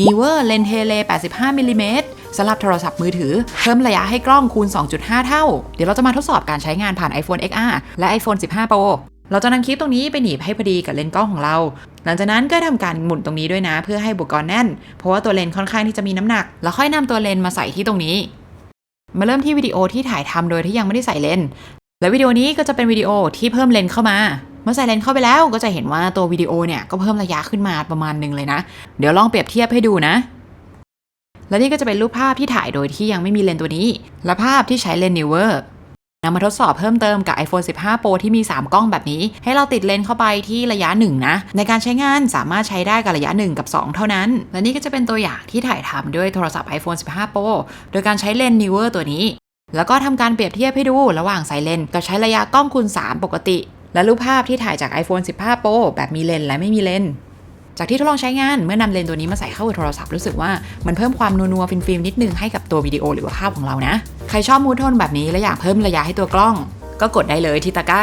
n e w e r l e n s Tele 85มิลลิเมตรสำหรับโทรศัพท์มือถือ เพิ่มระยะให้กล้องคูณ 2.5 เท่า เดี๋ยวเราจะมาทดสอบการใช้งานผ่าน iPhone XR และ iPhone 15 Pro เราจะนำคลิปตรงนี้ไปหนีบให้พอดีกับเลนส์กล้องของเรา หลังจากนั้นก็ทำการหมุนตรงนี้ด้วยนะ เพื่อให้อุปกรณ์แน่น เพราะว่าตัวเลนส์ค่อนข้างที่จะมีน้ำหนัก แล้วค่อยนำตัวเลนส์มาใส่ที่ตรงนี้ มาเริ่มที่วิดีโอที่ถ่ายทำโดยที่ยังไม่ได้ใส่เลนส์และวิดีโอนี้ก็จะเป็นวิดีโอที่เพิ่มเลนส์เข้ามา เมื่อใส่เลนส์เข้าไปแล้วก็จะเห็นว่าตัววิดีโอเนี่ยก็เพิ่มระยะขึ้นมาประมาณหนึ่งเลยนะ เดี๋ยวลองเปรียบเทียบให้ดูนะ และนี่ก็จะเป็นรูปภาพที่ถ่ายโดยที่ยังไม่มีเลนส์ตัวนี้ และภาพที่ใช้เลนส์นิวเวอร์นำมาทดสอบเพิ่มเติมกับ iPhone 15 Pro ที่มี 3 กล้องแบบนี้ ให้เราติดเลนส์เข้าไปที่ระยะ 1 นะ ในการใช้งานสามารถใช้ได้กับระยะ 1 กับ 2 เท่านั้น และนี่ก็จะเป็นตัวอย่างที่ถ่ายทำด้วยโทรศัพท์ iPhone 15 Pro โดยการใช้เลนส์นิวเวอร์ตัวนี้ แล้วก็ทำการเปรียบเทียบให้ดูระหว่างใส่เลนส์กับใช้ระยะกล้องคูณ 3 ปกติ และรูปภาพที่ถ่ายจาก iPhone 15 Pro แบบมีเลนส์และไม่มีเลนส์จากที่ทดลองใช้งานเมื่อนำเลนส์ตัวนี้มาใส่เข้ากับโทรศัพท์รู้สึกว่ามันเพิ่มความนัวๆฟิล์มๆนิดนึงให้กับตัววิดีโอหรือว่าภาพของเรานะ ใครชอบมูทโทนแบบนี้และอยากเพิ่มระยะให้ตัวกล้อง ก็กดได้เลยที่ตะกร้า